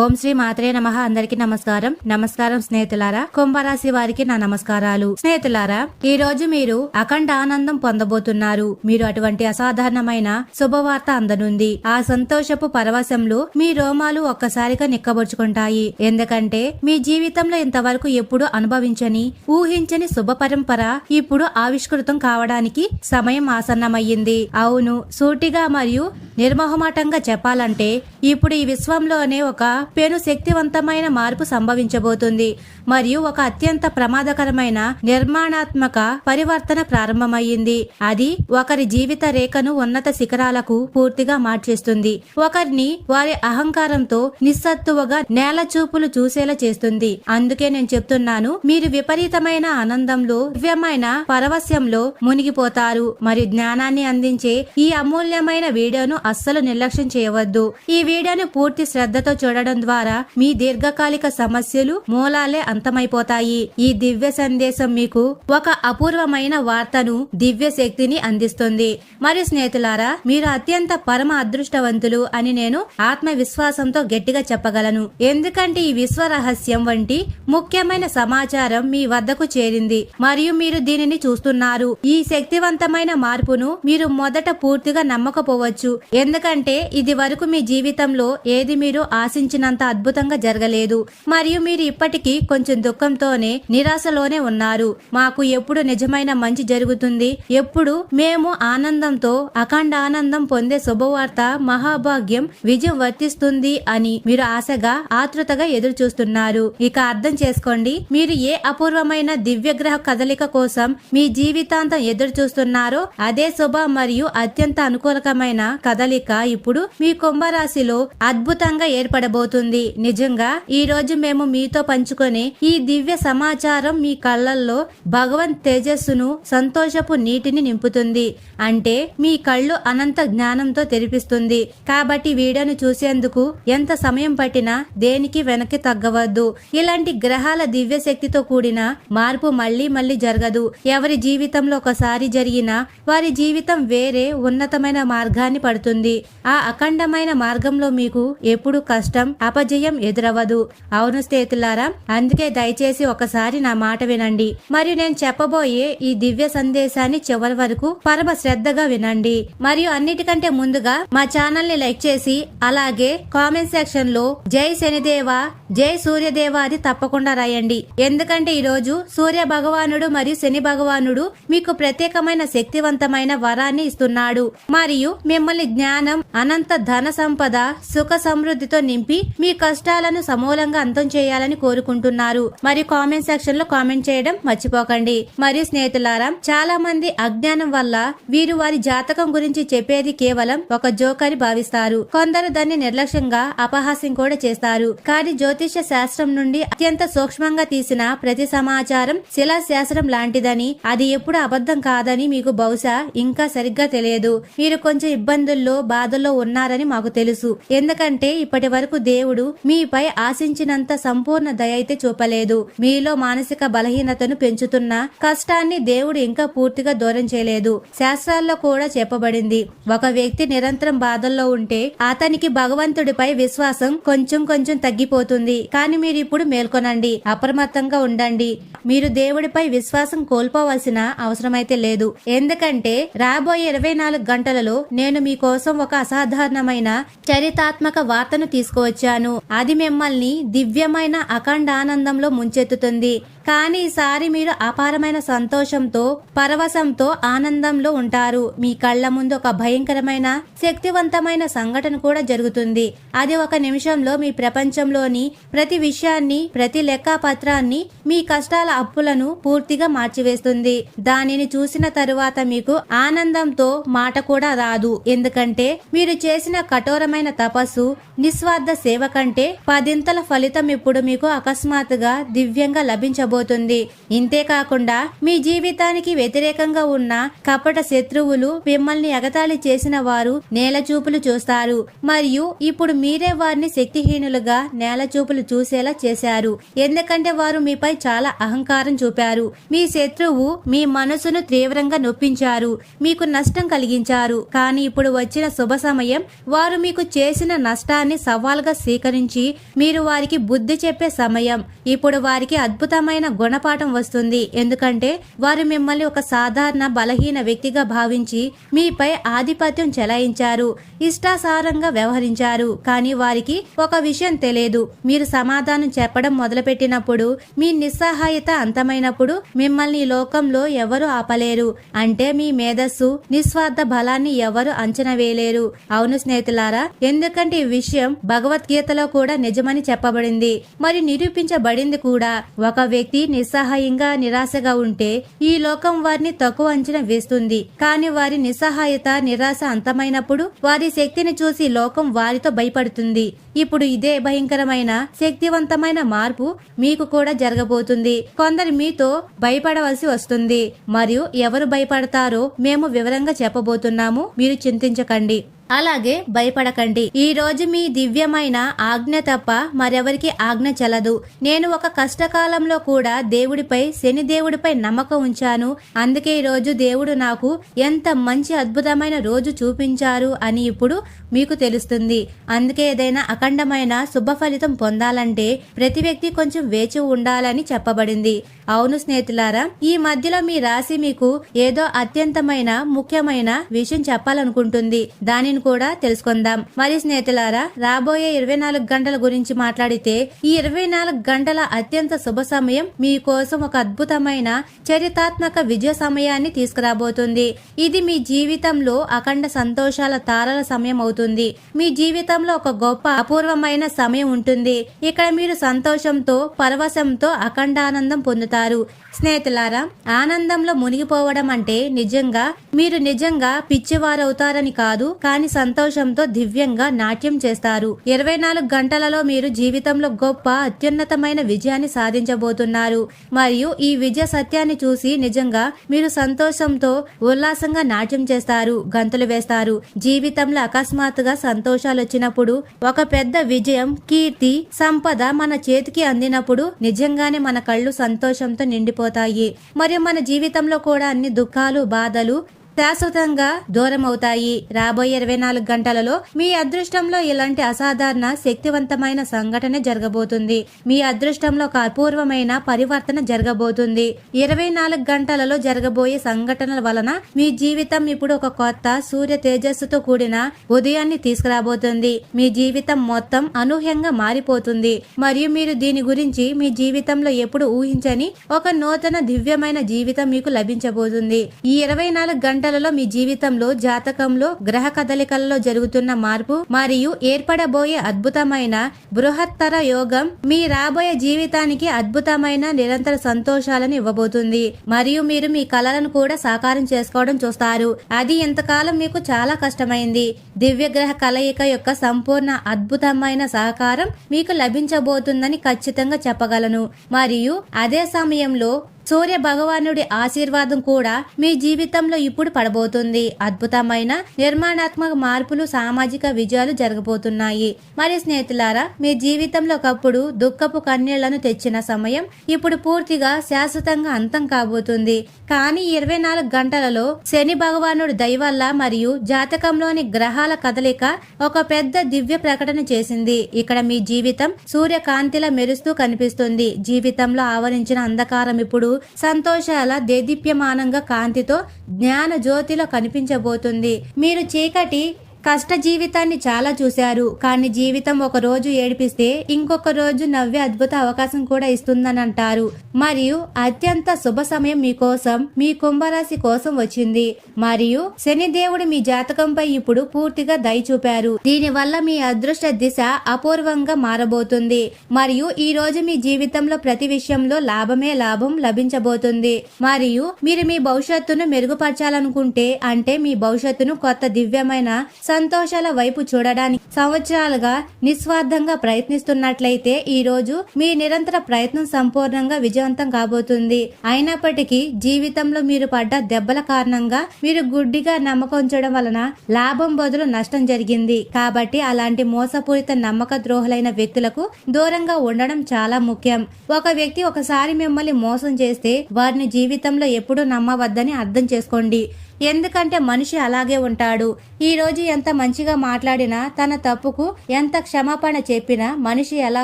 ఓం శ్రీ మాత్రే నమ. అందరికి నమస్కారం. నమస్కారం స్నేహితులారా కుంభరాశి వారికి నా నమస్కారాలు. స్నేహితులారా ఈ రోజు మీరు అఖండ ఆనందం పొందబోతున్నారు. మీరు అటువంటి అసాధారణమైన శుభవార్త అందనుంది. ఆ సంతోషపు పరవశంలో మీ రోమాలు ఒక్కసారిగా నిక్కబొచ్చుకుంటాయి. ఎందుకంటే మీ జీవితంలో ఇంతవరకు ఎప్పుడు అనుభవించని ఊహించని శుభ పరంపర ఇప్పుడు ఆవిష్కృతం కావడానికి సమయం ఆసన్నమయ్యింది. అవును సూటిగా మరియు నిర్మోహమాటంగా చెప్పాలంటే ఇప్పుడు ఈ విశ్వంలోనే ఒక పెను శక్తివంతమైన మార్పు సంభవించబోతుంది మరియు ఒక అత్యంత ప్రమాదకరమైన నిర్మాణాత్మక పరివర్తన ప్రారంభమయ్యింది. అది ఒకరి జీవిత రేఖను ఉన్నత శిఖరాలకు పూర్తిగా మార్చేస్తుంది. ఒకరిని వారి అహంకారంతో నిస్సత్తువగా నేల చూపులు చూసేలా చేస్తుంది. అందుకే నేను చెప్తున్నాను మీరు విపరీతమైన ఆనందంలో దివ్యమైన పరవశ్యంలో మునిగిపోతారు. మరియు జ్ఞానాన్ని అందించే ఈ అమూల్యమైన వీడియోను అస్సలు నిర్లక్ష్యం చేయవద్దు. ఈ వీడియోను పూర్తి శ్రద్ధతో చూడడం ద్వారా మీ దీర్ఘకాలిక సమస్యలు మూలాలే అంతమైపోతాయి. ఈ దివ్య సందేశం మీకు ఒక అపూర్వమైన వార్తను దివ్య శక్తిని అందిస్తుంది. మరి స్నేహితులారా మీరు అత్యంత పరమ అదృష్టవంతులు అని నేను ఆత్మవిశ్వాసంతో గట్టిగా చెప్పగలను. ఎందుకంటే ఈ విశ్వ రహస్యం వంటి ముఖ్యమైన సమాచారం మీ వద్దకు చేరింది. మరియు మీరు దీనిని చూస్తున్నారు. ఈ శక్తివంతమైన మార్పును మీరు మొదట పూర్తిగా నమ్మకపోవచ్చు. ఎందుకంటే ఇది వరకు మీ జీవితంలో ఏది మీరు ఆశించ ఊహించినంత అద్భుతంగా జరగలేదు. మరియు మీరు ఇప్పటికీ కొంచెం దుఃఖంతోనే నిరాశలోనే ఉన్నారు. మాకు ఎప్పుడు నిజమైన మంచి జరుగుతుంది. ఎప్పుడు మేము ఆనందంతో అఖండ ఆనందం పొందే శుభవార్త మహాభాగ్యం విజయం వర్తిస్తుంది అని మీరు ఆశగా ఆతృతగా ఎదురు చూస్తున్నారు ఇక అర్థం చేసుకోండి మీరు ఏ అపూర్వమైన దివ్యగ్రహ కదలిక కోసం మీ జీవితాంతం ఎదురు చూస్తున్నారో అదే శుభ మరియు అత్యంత అనుకూలకమైన కదలిక ఇప్పుడు మీ కుంభరాశిలో అద్భుతంగా ఏర్పడబోతుంది అవుతుంది నిజంగా ఈ రోజు మేము మీతో పంచుకునే ఈ దివ్య సమాచారం మీ కళ్ళల్లో భగవంత్ తేజస్సును సంతోషపు నీటిని నింపుతుంది. అంటే మీ కళ్ళు అనంత జ్ఞానంతో తెరిపిస్తుంది. కాబట్టి వీడియోను చూసేందుకు ఎంత సమయం పట్టినా దేనికి వెనక్కి తగ్గవద్దు. ఇలాంటి గ్రహాల దివ్య శక్తితో కూడిన మార్పు మళ్ళీ మళ్ళీ జరగదు. ఎవరి జీవితంలో ఒకసారి జరిగిన వారి జీవితం వేరే ఉన్నతమైన మార్గాన్ని పడుతుంది. ఆ అఖండమైన మార్గంలో మీకు ఎప్పుడు కష్టం అపజయం ఎదురవ్వదు. అవును స్నేహితులారా అందుకే దయచేసి ఒకసారి నా మాట వినండి. మరియు నేను చెప్పబోయే ఈ దివ్య సందేశాన్ని చివరి వరకు పరమ శ్రద్ధగా వినండి. మరియు అన్నిటికంటే ముందుగా మా ఛానల్ని లైక్ చేసి అలాగే కామెంట్ సెక్షన్లో జై శనిదేవ జై సూర్యదేవ అది తప్పకుండా రాయండి. ఎందుకంటే ఈ రోజు సూర్య భగవానుడు మరియు శని భగవానుడు మీకు ప్రత్యేకమైన శక్తివంతమైన వరాన్ని ఇస్తున్నాడు. మరియు మిమ్మల్ని జ్ఞానం అనంత ధన సంపద సుఖ సమృద్ధితో నింపి మీ కష్టాలను సమూలంగా అంతం చేయాలని కోరుకుంటున్నారు. మరియు కామెంట్ సెక్షన్లో కామెంట్ చేయడం మర్చిపోకండి. మరియు స్నేహితులారా చాలా మంది అజ్ఞానం వల్ల వీరు వారి జాతకం గురించి చెప్పేది కేవలం ఒక జోక్ అని భావిస్తారు. కొందరు దాన్ని నిర్లక్ష్యంగా అపహాస్యం కూడా చేస్తారు. కానీ జ్యోతిష శాస్త్రం నుండి అత్యంత సూక్ష్మంగా తీసిన ప్రతి సమాచారం శిలా శాస్త్రం లాంటిదని అది ఎప్పుడు అబద్ధం కాదని మీకు బహుశా ఇంకా సరిగ్గా తెలియదు. మీరు కొంచెం ఇబ్బందుల్లో బాధల్లో ఉన్నారని మాకు తెలుసు. ఎందుకంటే ఇప్పటి వరకు దేవుడు మీపై ఆశించినంత సంపూర్ణ దయ అయితే చూపలేదు. మీలో మానసిక బలహీనతను పెంచుతున్న కష్టాన్ని దేవుడు ఇంకా పూర్తిగా దూరం చేయలేదు. శాస్త్రాల్లో కూడా చెప్పబడింది ఒక వ్యక్తి నిరంతరం బాధల్లో ఉంటే అతనికి భగవంతుడిపై విశ్వాసం కొంచెం కొంచెం తగ్గిపోతుంది. కానీ మీరు ఇప్పుడు మేల్కొనండి అప్రమత్తంగా ఉండండి. మీరు దేవుడిపై విశ్వాసం కోల్పోవలసిన అవసరమైతే లేదు. ఎందుకంటే రాబోయే ఇరవై నాలుగు గంటలలో నేను మీకోసం ఒక అసాధారణమైన చరితాత్మక వార్తను తీసుకువచ్చాను అది మిమ్మల్ని దివ్యమైన అఖండ ఆనందంలో ముంచెత్తుతుంది. కానీ ఈసారి మీరు అపారమైన సంతోషంతో పరవశంతో ఆనందంలో ఉంటారు. మీ కళ్ళ ముందు ఒక భయంకరమైన శక్తివంతమైన సంఘటన కూడా జరుగుతుంది. అది ఒక నిమిషంలో మీ ప్రపంచంలోని ప్రతి విషయాన్ని ప్రతి లెక్కపత్రాన్ని మీ కష్టాల అప్పులను పూర్తిగా మార్చివేస్తుంది. దానిని చూసిన తరువాత మీకు ఆనందంతో మాట కూడా రాదు. ఎందుకంటే మీరు చేసిన కఠోరమైన తపస్సు నిస్వార్థ సేవ కంటే పదింతల ఫలితం ఇప్పుడు మీకు అకస్మాత్తుగా దివ్యంగా లభించబో జరగబోతుంది ఇంతేకాకుండా మీ జీవితానికి వ్యతిరేకంగా ఉన్న కపట శత్రువులు మిమ్మల్ని ఎగతాళి చేసిన వారు నేల చూపులు చూస్తారు. మరియు ఇప్పుడు మీరే వారిని శక్తిహీనులుగా నేల చూపులు చూసేలా చేశారు. ఎందుకంటే వారు మీపై చాలా అహంకారం చూపారు. మీ శత్రువు మీ మనసును తీవ్రంగా నొప్పించారు. మీకు నష్టం కలిగించారు. కానీ ఇప్పుడు వచ్చిన శుభ సమయం. వారు మీకు చేసిన నష్టాన్ని సవాల్గా స్వీకరించి మీరు వారికి బుద్ధి చెప్పే సమయం. ఇప్పుడు వారికి అద్భుతమైన గుణపాఠం వస్తుంది. ఎందుకంటే వారు మిమ్మల్ని ఒక సాధారణ బలహీన వ్యక్తిగా భావించి మీపై ఆధిపత్యం చెలాయించారు. ఇష్టాసారంగా వ్యవహరించారు. కానీ వారికి ఒక విషయం తెలియదు. మీరు సమాధానం చెప్పడం మొదలుపెట్టినప్పుడు మీ నిస్సహాయత అంతమైనప్పుడు మిమ్మల్ని లోకంలో ఎవరు ఆపలేరు. అంటే మీ మేధస్సు నిస్వార్థ బలాన్ని ఎవరు అంచనా వేయలేరు. అవును స్నేహితులారా ఎందుకంటే ఈ విషయం భగవద్గీతలో కూడా నిజమని చెప్పబడింది. మరి నిరూపించబడింది కూడా. ఒక వ్యక్తి నిస్సహాయంగా నిరాశగా ఉంటే ఈ లోకం వారిని తక్కువ అంచనా వేస్తుంది. కానీ వారి నిస్సహాయత నిరాశ అంతమైనప్పుడు వారి శక్తిని చూసి లోకం వారితో భయపడుతుంది. ఇప్పుడు ఇదే భయంకరమైన శక్తివంతమైన మార్పు మీకు కూడా జరగబోతుంది. కొందరు మీతో భయపడవలసి వస్తుంది. మరియు ఎవరు భయపడతారో మేము వివరంగా చెప్పబోతున్నాము. మీరు చింతించకండి. అలాగే భయపడకండి. ఈ రోజు మీ దివ్యమైన ఆజ్ఞ తప్ప మరెవరికి ఆజ్ఞ చెలదు నేను ఒక కష్టకాలంలో కూడా దేవుడిపై శని దేవుడిపై నమ్మకం ఉంచాను. అందుకే ఈ రోజు దేవుడు నాకు ఎంత మంచి అద్భుతమైన రోజు చూపించారు అని ఇప్పుడు మీకు తెలుస్తుంది. అందుకే ఏదైనా అఖండమైన శుభ ఫలితం పొందాలంటే ప్రతి వ్యక్తి కొంచెం వేచి ఉండాలని చెప్పబడింది. అవును స్నేహితులారా ఈ మధ్యలో మీ రాశి మీకు ఏదో అత్యంతమైన ముఖ్యమైన విషయం చెప్పాలనుకుంటుంది. దానిని కూడా తెలుసుకుందాం. మరి స్నేహితులారా రాబోయే ఇరవై నాలుగు గంటల గురించి మాట్లాడితే ఈ ఇరవై నాలుగు గంటల అత్యంత శుభ సమయం మీకోసం ఒక అద్భుతమైన చరితాత్మక విజయ సమయాన్ని తీసుకురాబోతుంది. ఇది మీ జీవితంలో అఖండ సంతోషాల తారల సమయం అవుతుంది. మీ జీవితంలో ఒక గొప్ప అపూర్వమైన సమయం ఉంటుంది. ఇక్కడ మీరు సంతోషంతో పరవశంతో అఖండ ఆనందం పొందుతారు. స్నేహితులారా ఆనందంలో మునిగిపోవడం అంటే నిజంగా మీరు నిజంగా పిచ్చివారవుతారని కాదు కానీ సంతోషంతో దివ్యంగా నాట్యం చేస్తారు. ఇరవై నాలుగు గంటలలో మీరు జీవితంలో గొప్ప అత్యున్నతమైన విజయాన్ని సాధించబోతున్నారు. మరియు ఈ విజయ సత్యాన్ని చూసి నిజంగా మీరు సంతోషంతో ఉల్లాసంగా నాట్యం చేస్తారు గంతులు వేస్తారు. జీవితంలో అకస్మాత్తుగా సంతోషాలు వచ్చినప్పుడు ఒక పెద్ద పెద్ద విజయం కీర్తి సంపద మన చేతికి అందినప్పుడు నిజంగానే మన కళ్ళు సంతోషంతో నిండిపోతాయి. మరియు మన జీవితంలో కూడా అన్ని దుఃఖాలు బాధలు శాశ్వతంగా దూరం అవుతాయి రాబోయే ఇరవై నాలుగు గంటలలో మీ అదృష్టంలో ఇలాంటి అసాధారణ శక్తివంతమైన సంఘటన జరగబోతుంది. మీ అదృష్టంలో ఒక అపూర్వమైన పరివర్తన జరగబోతుంది. ఇరవై నాలుగు గంటలలో జరగబోయే సంఘటనల వలన మీ జీవితం ఇప్పుడు ఒక కొత్త సూర్య తేజస్సుతో కూడిన ఉదయాన్ని తీసుకురాబోతుంది. మీ జీవితం మొత్తం అనూహ్యంగా మారిపోతుంది. మరియు మీరు దీని గురించి మీ జీవితంలో ఎప్పుడు ఊహించని ఒక నూతన దివ్యమైన జీవితం మీకు లభించబోతుంది. ఈ ఇరవై నాలుగు గంటలలో మీ జీవితంలో జాతకంలో గ్రహ కదలికలలో జరుగుతున్న మార్పు మరియు ఏర్పడబోయే అద్భుతమైన బృహత్తర యోగం మీ రాబోయే జీవితానికి అద్భుతమైన నిరంతర సంతోషాలను ఇవ్వబోతుంది. మరియు మీరు మీ కలలను కూడా సాకారం చేసుకోవడం చూస్తారు. అది ఇంతకాలం మీకు చాలా కష్టమైంది. దివ్య గ్రహ కలయిక యొక్క సంపూర్ణ అద్భుతమైన సహకారం మీకు లభించబోతుందని ఖచ్చితంగా చెప్పగలను. మరియు అదే సమయంలో సూర్య భగవానుడి ఆశీర్వాదం కూడా మీ జీవితంలో ఇప్పుడు పడబోతుంది. అద్భుతమైన నిర్మాణాత్మక మార్పులు సామాజిక విజయాలు జరగబోతున్నాయి. మరి స్నేహితులారా మీ జీవితంలో ఒకప్పుడు దుఃఖపు కన్నీళ్ళను తెచ్చిన సమయం ఇప్పుడు పూర్తిగా శాశ్వతంగా అంతం కాబోతుంది. కానీ ఇరవై నాలుగు గంటలలో శని భగవానుడి దయవల్ల మరియు జాతకంలోని గ్రహాల కదలిక ఒక పెద్ద దివ్య ప్రకటన చేసింది. ఇక్కడ మీ జీవితం సూర్యకాంతిలా మెరుస్తూ కనిపిస్తుంది. జీవితంలో ఆవరించిన అంధకారం ఇప్పుడు సంతోషాల దేదీప్యమానంగా కాంతితో జ్ఞాన జ్యోతిలో కనిపించబోతుంది. మీరు చీకటి కష్ట జీవితాన్ని చాలా చూశారు. కానీ జీవితం ఒక రోజు ఏడిపిస్తే ఇంకొక రోజు నవ్వే అద్భుత అవకాశం కూడా ఇస్తుందని అంటారు. మరియు అత్యంత శుభ సమయం మీకోసం మీ కుంభరాశి కోసం వచ్చింది. మరియు శనిదేవుడు మీ జాతకంపై ఇప్పుడు పూర్తిగా దయ చూపారు. దీనివల్ల మీ అదృష్ట దిశ అపూర్వంగా మారబోతుంది. మరియు ఈ రోజు మీ జీవితంలో ప్రతి విషయంలో లాభమే లాభం లభించబోతుంది. మరియు మీరు మీ భవిష్యత్తును మెరుగుపరచాలనుకుంటే అంటే మీ భవిష్యత్తును కొత్త దివ్యమైన సంతోషాల వైపు చూడడానికి సంవత్సరాలుగా నిస్వార్థంగా ప్రయత్నిస్తున్నట్లయితే ఈ రోజు మీ నిరంతర ప్రయత్నం సంపూర్ణంగా విజయవంతం కాబోతుంది. అయినప్పటికీ జీవితంలో మీరు పడ్డ దెబ్బల కారణంగా మీరు గుడ్డిగా నమ్మకం చేయడం వలన లాభం బదులు నష్టం జరిగింది. కాబట్టి అలాంటి మోసపూరిత నమ్మక ద్రోహులైన వ్యక్తులకు దూరంగా ఉండడం చాలా ముఖ్యం. ఒక వ్యక్తి ఒకసారి మిమ్మల్ని మోసం చేస్తే వారిని జీవితంలో ఎప్పుడూ నమ్మవద్దని అర్థం చేసుకోండి. ఎందుకంటే మనిషి అలాగే ఉంటాడు. ఈ రోజు ఎంత ఎంత మంచిగా మాట్లాడినా తన తప్పుకు ఎంత క్షమాపణ చెప్పినా మనిషి ఎలా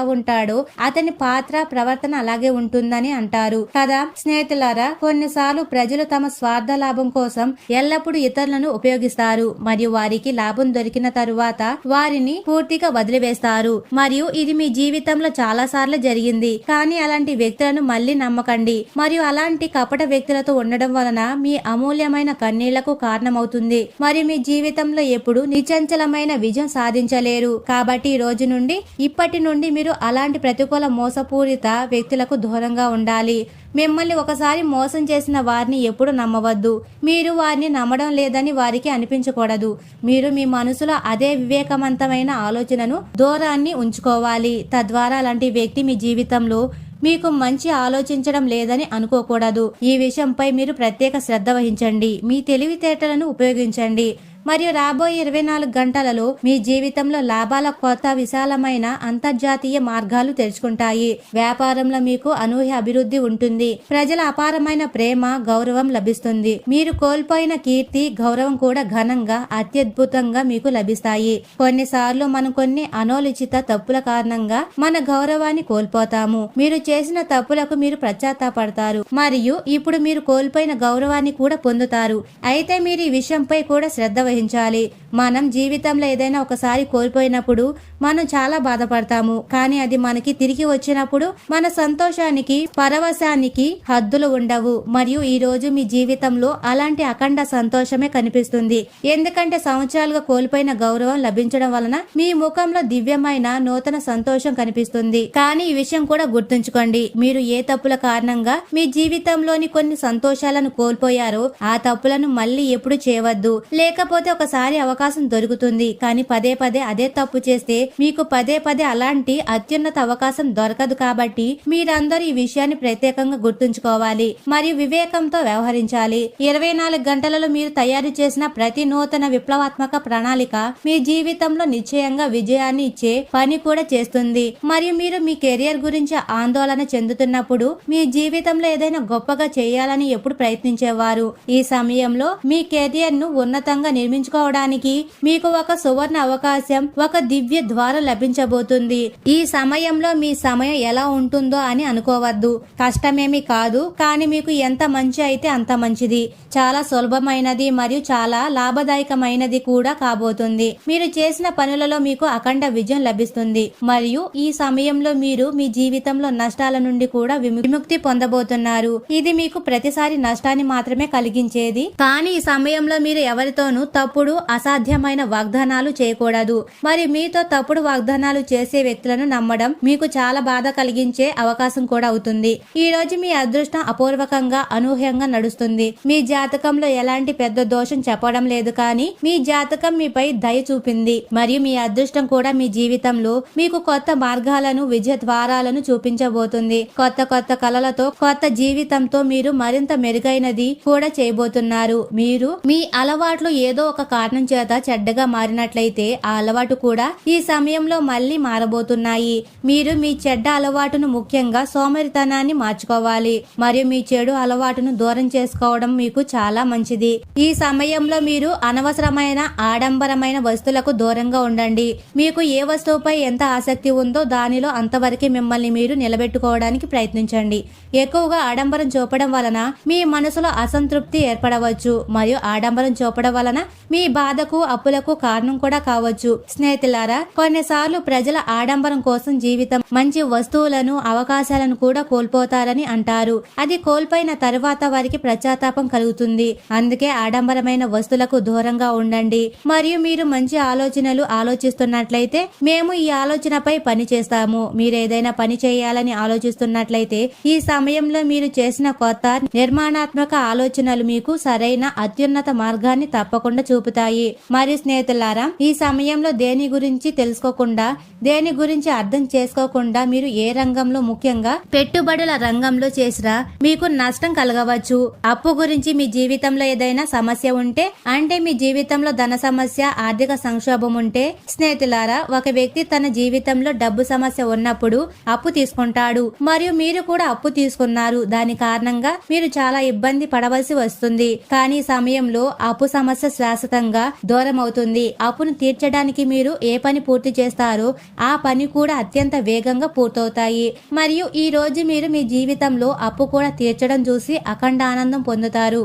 ఉంటాడో అతని పాత్ర ప్రవర్తన అలాగే ఉంటుందని అంటారు. కదా స్నేహితులారా కొన్నిసార్లు ప్రజలు తమ స్వార్థ లాభం కోసం ఎల్లప్పుడూ ఇతరులను ఉపయోగిస్తారు. మరియు వారికి లాభం దొరికిన తరువాత వారిని పూర్తిగా వదిలివేస్తారు. మరియు ఇది మీ జీవితంలో చాలా సార్లు జరిగింది. కానీ అలాంటి వ్యక్తులను మళ్ళీ నమ్మకండి. మరియు అలాంటి కపట వ్యక్తులతో ఉండడం వలన మీ అమూల్యమైన కన్నీళ్ళకు కారణమవుతుంది. మరియు మీ జీవితంలో ఎప్పుడు నిచంచలమైన విజయం సాధించలేరు. కాబట్టి ఈ రోజు నుండి ఇప్పటి నుండి మీరు అలాంటి ప్రతికూల మోసపూరిత వ్యక్తులకు దూరంగా ఉండాలి. మిమ్మల్ని ఒకసారి మోసం చేసిన వారిని ఎప్పుడు నమ్మవద్దు. మీరు వారిని నమ్మడం లేదని వారికి అనిపించకూడదు. మీరు మీ మనసులో అదే వివేకవంతమైన ఆలోచనను దూరాన్ని ఉంచుకోవాలి. తద్వారా అలాంటి వ్యక్తి మీ జీవితంలో మీకు మంచి ఆలోచించడం లేదని అనుకోకూడదు. ఈ విషయంపై మీరు ప్రత్యేక శ్రద్ధ వహించండి. మీ తెలివితేటలను ఉపయోగించండి. మరియు రాబోయే ఇరవై నాలుగు గంటలలో మీ జీవితంలో లాభాల కొత్త విశాలమైన అంతర్జాతీయ మార్గాలు తెరుచుకుంటాయి. వ్యాపారంలో మీకు అనూహ్య అభివృద్ధి ఉంటుంది. ప్రజల అపారమైన ప్రేమ గౌరవం లభిస్తుంది. మీరు కోల్పోయిన కీర్తి గౌరవం కూడా ఘనంగా అత్యద్భుతంగా మీకు లభిస్తాయి. కొన్నిసార్లు మనం కొన్ని అనోలిచిత తప్పుల కారణంగా మన గౌరవాన్ని కోల్పోతాము. మీరు చేసిన తప్పులకు మీరు పశ్చాత్తాపడతారు. మరియు ఇప్పుడు మీరు కోల్పోయిన గౌరవాన్ని కూడా పొందుతారు. అయితే మీరు ఈ విషయంపై కూడా శ్రద్ధ నిర్వహించాలి. మనం జీవితంలో ఏదైనా ఒకసారి కోల్పోయినప్పుడు మనం చాలా బాధపడతాము. కానీ అది మనకి తిరిగి వచ్చినప్పుడు మన సంతోషానికి పరవశానికి హద్దులు ఉండవు. మరియు ఈ రోజు మీ జీవితంలో అలాంటి అఖండ సంతోషమే కనిపిస్తుంది. ఎందుకంటే సంవత్సరాలుగా కోల్పోయిన గౌరవం లభించడం వలన మీ ముఖంలో దివ్యమైన నూతన సంతోషం కనిపిస్తుంది. కానీ ఈ విషయం కూడా గుర్తుంచుకోండి. మీరు ఏ తప్పుల కారణంగా మీ జీవితంలోని కొన్ని సంతోషాలను కోల్పోయారో ఆ తప్పులను మళ్ళీ ఎప్పుడు చేయవద్దు. లేకపోతే ఒకసారి అవకాశం దొరుకుతుంది. కానీ పదే పదే అదే తప్పు చేస్తే మీకు పదే పదే అలాంటి అత్యున్నత అవకాశం దొరకదు కాబట్టి మీరందరూ ఈ విషయాన్ని ప్రత్యేకంగా గుర్తుంచుకోవాలి మరియు వివేకంతో వ్యవహరించాలి. ఇరవై నాలుగు గంటలలో మీరు తయారు చేసిన ప్రతి నూతన విప్లవాత్మక ప్రణాళిక మీ జీవితంలో నిశ్చయంగా విజయాన్ని ఇచ్చే పని కూడా చేస్తుంది. మరియు మీరు మీ కెరియర్ గురించి ఆందోళన చెందుతున్నప్పుడు మీ జీవితంలో ఏదైనా గొప్పగా చేయాలని ఎప్పుడు ప్రయత్నించేవారు. ఈ సమయంలో మీ కెరియర్ను ఉన్నతంగా నిర్మించుకోవడానికి మీకు ఒక సువర్ణ అవకాశం ఒక దివ్య ద్వారం లభించబోతుంది. ఈ సమయంలో మీ సమయం ఎలా ఉంటుందో అని అనుకోవద్దు. కష్టమేమి కాదు కానీ మీకు ఎంత మంచి అయితే అంత మంచిది. చాలా సులభమైనది మరియు చాలా లాభదాయకమైనది కూడా కాబోతుంది. మీరు చేసిన పనులలో మీకు అఖండ విజయం లభిస్తుంది. మరియు ఈ సమయంలో మీరు మీ జీవితంలో నష్టాల నుండి కూడా విముక్తి పొందబోతున్నారు. ఇది మీకు ప్రతిసారి నష్టాన్ని మాత్రమే కలిగించేది. కానీ ఈ సమయంలో మీరు ఎవరితోనూ తప్పుడు అసాధ్యమైన వాగ్దానాలు చేయకూడదు. మరి మీతో తప్పుడు వాగ్దానాలు చేసే వ్యక్తులను నమ్మడం మీకు చాలా బాధ కలిగించే అవకాశం కూడా అవుతుంది. ఈ రోజు మీ అదృష్టం అపూర్వకంగా అనూహ్యంగా నడుస్తుంది. మీ జాతకంలో ఎలాంటి పెద్ద దోషం చెప్పడం లేదు కానీ మీ జాతకం మీపై దయ చూపింది. మరియు మీ అదృష్టం కూడా మీ జీవితంలో మీకు కొత్త మార్గాలను విజయ ద్వారాలను చూపించబోతుంది. కొత్త కొత్త కళలతో కొత్త జీవితంతో మీరు మరింత మెరుగైనది కూడా చేయబోతున్నారు. మీరు మీ అలవాట్లు ఏదో ఒక కారణం చేత చెడ్డగా మారినట్లయితే ఆ అలవాటు కూడా ఈ సమయంలో మళ్ళీ మారబోతున్నాయి. మీరు మీ చెడ్డ అలవాటును ముఖ్యంగా సోమరితనాన్ని మార్చుకోవాలి. మరియు మీ చెడు అలవాటును దూరం చేసుకోవడం మీకు చాలా మంచిది. ఈ సమయంలో మీరు అనవసరమైన ఆడంబరమైన వస్తువులకు దూరంగా ఉండండి. మీకు ఏ వస్తువుపై ఎంత ఆసక్తి ఉందో దానిలో అంతవరకే మిమ్మల్ని మీరు నిలబెట్టుకోవడానికి ప్రయత్నించండి. ఎక్కువగా ఆడంబరం చూపడం వలన మీ మనసులో అసంతృప్తి ఏర్పడవచ్చు. మరియు ఆడంబరం చూపడం వలన మీ బాధకు అప్పులకు కారణం కూడా కావచ్చు. స్నేహితులారా కొన్నిసార్లు ప్రజల ఆడంబరం కోసం జీవితం మంచి వస్తువులను అవకాశాలను కూడా కోల్పోతారని అంటారు. అది కోల్పోయిన తరువాత వారికి ప్రచాతాపం కలుగుతుంది. అందుకే ఆడంబరమైన వస్తువులకు దూరంగా ఉండండి. మరియు మీరు మంచి ఆలోచనలు ఆలోచిస్తున్నట్లయితే మేము ఈ ఆలోచనపై పని చేస్తాము. మీరు ఏదైనా పని చేయాలని ఆలోచిస్తున్నట్లయితే ఈ సమయంలో మీరు చేసిన కొత్త నిర్మాణాత్మక ఆలోచనలు మీకు సరైన అత్యున్నత మార్గాన్ని తప్పకుండా చూపుతాయి. మరి స్నేహితులారా ఈ సమయంలో దేని గురించి తెలుసుకోకుండా దేని గురించి అర్థం చేసుకోకుండా మీరు ఏ రంగంలో ముఖ్యంగా పెట్టుబడుల రంగంలో చేసినా మీకు నష్టం కలగవచ్చు. అప్పు గురించి మీ జీవితంలో ఏదైనా సమస్య ఉంటే అంటే మీ జీవితంలో ధన సమస్య ఆర్థిక సంక్షోభం ఉంటే స్నేహితులారా ఒక వ్యక్తి తన జీవితంలో డబ్బు సమస్య ఉన్నప్పుడు అప్పు తీసుకుంటాడు. మరియు మీరు కూడా అప్పు తీసుకున్నారు. దాని కారణంగా మీరు చాలా ఇబ్బంది పడవలసి వస్తుంది. కానీ సమయంలో అప్పు సమస్య శాశ్వతంగా దూరం అవుతుంది అప్పును తీర్చడానికి మీరు ఏ పని పూర్తి పూర్తి చేస్తారో. ఆ పని కూడా అత్యంత వేగంగా పూర్తవుతాయి. మరియు ఈ రోజు మీరు మీ జీవితంలో అప్పు కూడా తీర్చడం చూసి అఖండ ఆనందం పొందుతారు.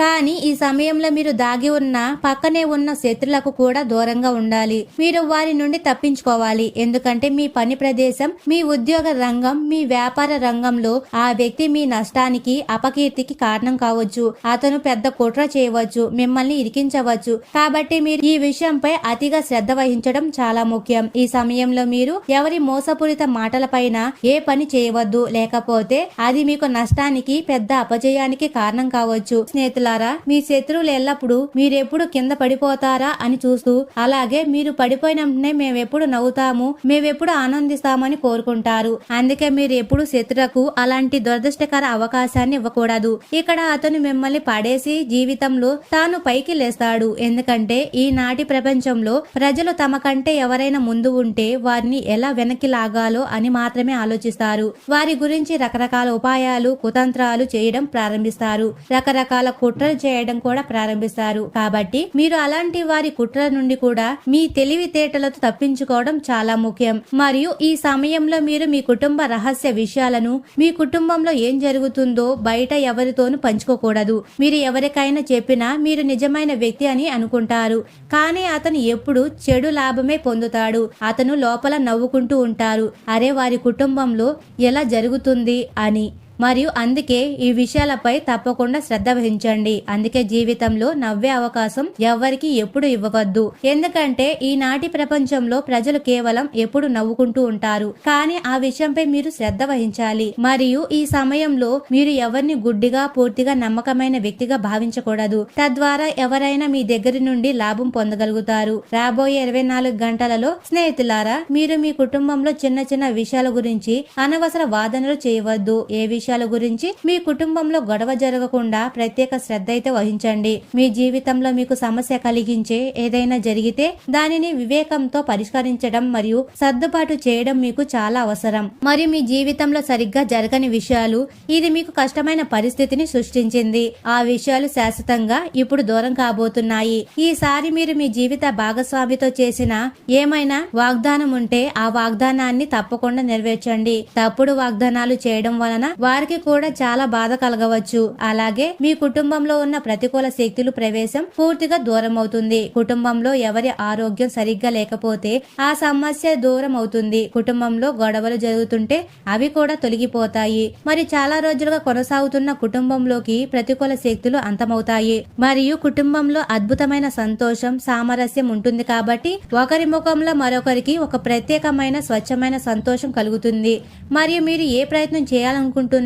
కానీ ఈ సమయంలో మీరు దాగి ఉన్న పక్కనే ఉన్న శత్రులకు కూడా దూరంగా ఉండాలి. మీరు వారి నుండి తప్పించుకోవాలి. ఎందుకంటే మీ పని ప్రదేశం మీ ఉద్యోగ రంగం మీ వ్యాపార రంగంలో ఆ వ్యక్తి మీ నష్టానికి అపకీర్తికి కారణం కావచ్చు. అతను పెద్ద కుట్ర చేయవచ్చు మిమ్మల్ని ఇరికించవచ్చు. కాబట్టి మీరు ఈ విషయంపై అతిగా శ్రద్ధ వహించడం చాలా ముఖ్యం. ఈ సమయంలో మీరు ఎవరి మోసపూరిత మాటలపైన ఏ పని చేయవద్దు. లేకపోతే అది మీకు నష్టానికి పెద్ద అపజయానికి కారణం కావచ్చు. స్నేహితుల మిత్రులారా మీ శత్రువులు ఎల్లప్పుడూ మీరెప్పుడు కింద పడిపోతారా అని చూస్తూ అలాగే మీరు పడిపోయిన వెంటనే మేమెప్పుడు నవ్వుతాము మేమెప్పుడు ఆనందిస్తామని కోరుకుంటారు. అందుకే మీరు ఎప్పుడు శత్రులకు అలాంటి దురదృష్టకర అవకాశాన్ని ఇవ్వకూడదు. ఇక్కడ అతను మిమ్మల్ని పడేసి జీవితంలో తాను పైకి లేస్తాడు. ఎందుకంటే ఈనాటి ప్రపంచంలో ప్రజలు తమ కంటే ఎవరైనా ముందు ఉంటే వారిని ఎలా వెనక్కి లాగాలో అని మాత్రమే ఆలోచిస్తారు. వారి గురించి రకరకాల ఉపాయాలు కుతంత్రాలు చేయడం ప్రారంభిస్తారు. రకరకాల కుట్రలు చేయడం కూడా ప్రారంభిస్తారు. కాబట్టి మీరు అలాంటి వారి కుట్ర నుండి కూడా మీ తెలివితేటలతో తప్పించుకోవడం చాలా ముఖ్యం. మరియు ఈ సమయంలో మీరు మీ కుటుంబ రహస్య విషయాలను మీ కుటుంబంలో ఏం జరుగుతుందో బయట ఎవరితోనూ పంచుకోకూడదు. మీరు ఎవరికైనా చెప్పినా మీరు నిజమైన వ్యక్తి అని అనుకుంటారు. కానీ అతను ఎప్పుడు చెడు లాభమే పొందుతాడు. అతను లోపల నవ్వుకుంటూ ఉంటారు. అరే వారి కుటుంబంలో ఎలా జరుగుతుంది అని. మరియు అందుకే ఈ విషయాలపై తప్పకుండా శ్రద్ధ వహించండి. అందుకే జీవితంలో నవ్వే అవకాశం ఎవ్వరికి ఎప్పుడు ఇవ్వవద్దు ఎందుకంటే ఈనాటి ప్రపంచంలో ప్రజలు కేవలం ఎప్పుడు నవ్వుకుంటూ ఉంటారు. కానీ ఆ విషయంపై మీరు శ్రద్ధ వహించాలి. మరియు ఈ సమయంలో మీరు ఎవరిని గుడ్డిగా పూర్తిగా నమ్మకమైన వ్యక్తిగా భావించకూడదు. తద్వారా ఎవరైనా మీ దగ్గర నుండి లాభం పొందగలుగుతారు. రాబోయే ఇరవై నాలుగు గంటలలో స్నేహితులారా మీరు మీ కుటుంబంలో చిన్న చిన్న విషయాల గురించి అనవసర వాదనలు చేయవద్దు. ఏ విషయం విషయాల గురించి మీ కుటుంబంలో గొడవ జరగకుండా ప్రత్యేక శ్రద్ధ అయితే వహించండి. మీ జీవితంలో మీకు సమస్య కలిగించే ఏదైనా జరిగితే దానిని వివేకంతో పరిష్కరించడం మరియు సర్దుబాటు చేయడం మీకు చాలా అవసరం. మరియు మీ జీవితంలో సరిగ్గా జరగని విషయాలు ఇది మీకు కష్టమైన పరిస్థితిని సృష్టించింది. ఆ విషయాలు శాశ్వతంగా ఇప్పుడు దూరం కాబోతున్నాయి. ఈసారి మీరు మీ జీవిత భాగస్వామితో చేసిన ఏమైనా వాగ్దానం ఉంటే ఆ వాగ్దానాన్ని తప్పకుండా నెరవేర్చండి. తప్పుడు వాగ్దానాలు చేయడం వలన వారికి కూడా చాలా బాధ కలగవచ్చు. అలాగే మీ కుటుంబంలో ఉన్న ప్రతికూల శక్తులు ప్రవేశం పూర్తిగా దూరం అవుతుంది కుటుంబంలో ఎవరి ఆరోగ్యం సరిగ్గా లేకపోతే ఆ సమస్య దూరం అవుతుంది కుటుంబంలో గొడవలు జరుగుతుంటే అవి కూడా తొలగిపోతాయి. మరి చాలా రోజులుగా కొనసాగుతున్న కుటుంబంలోకి ప్రతికూల శక్తులు అంతమవుతాయి. మరియు కుటుంబంలో అద్భుతమైన సంతోషం సామరస్యం ఉంటుంది కాబట్టి ఒకరి ముఖంలో మరొకరికి ఒక ప్రత్యేకమైన స్వచ్ఛమైన సంతోషం కలుగుతుంది. మరియు మీరు ఏ ప్రయత్నం చేయాలనుకుంటున్నారు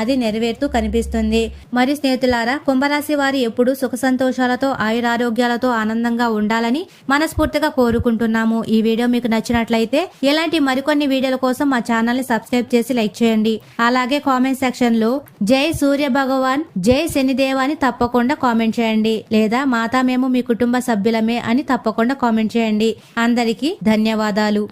అది నెరవేరుతూ కనిపిస్తుంది. మరి స్నేహితులారా కుంభరాశి వారు ఎప్పుడు సుఖ సంతోషాలతో ఆయురారోగ్యాలతో ఆనందంగా ఉండాలని మనస్ఫూర్తిగా కోరుకుంటున్నాము. ఈ వీడియో మీకు నచ్చినట్లయితే ఇలాంటి మరికొన్ని వీడియోల కోసం మా ఛానల్ని సబ్స్క్రైబ్ చేసి లైక్ చేయండి. అలాగే కామెంట్ సెక్షన్లో జై సూర్య భగవాన్ జై శనిదేవ అని తప్పకుండా కామెంట్ చేయండి. లేదా మాతా మేము మీ కుటుంబ సభ్యులమే అని తప్పకుండా కామెంట్ చేయండి. అందరికీ ధన్యవాదాలు.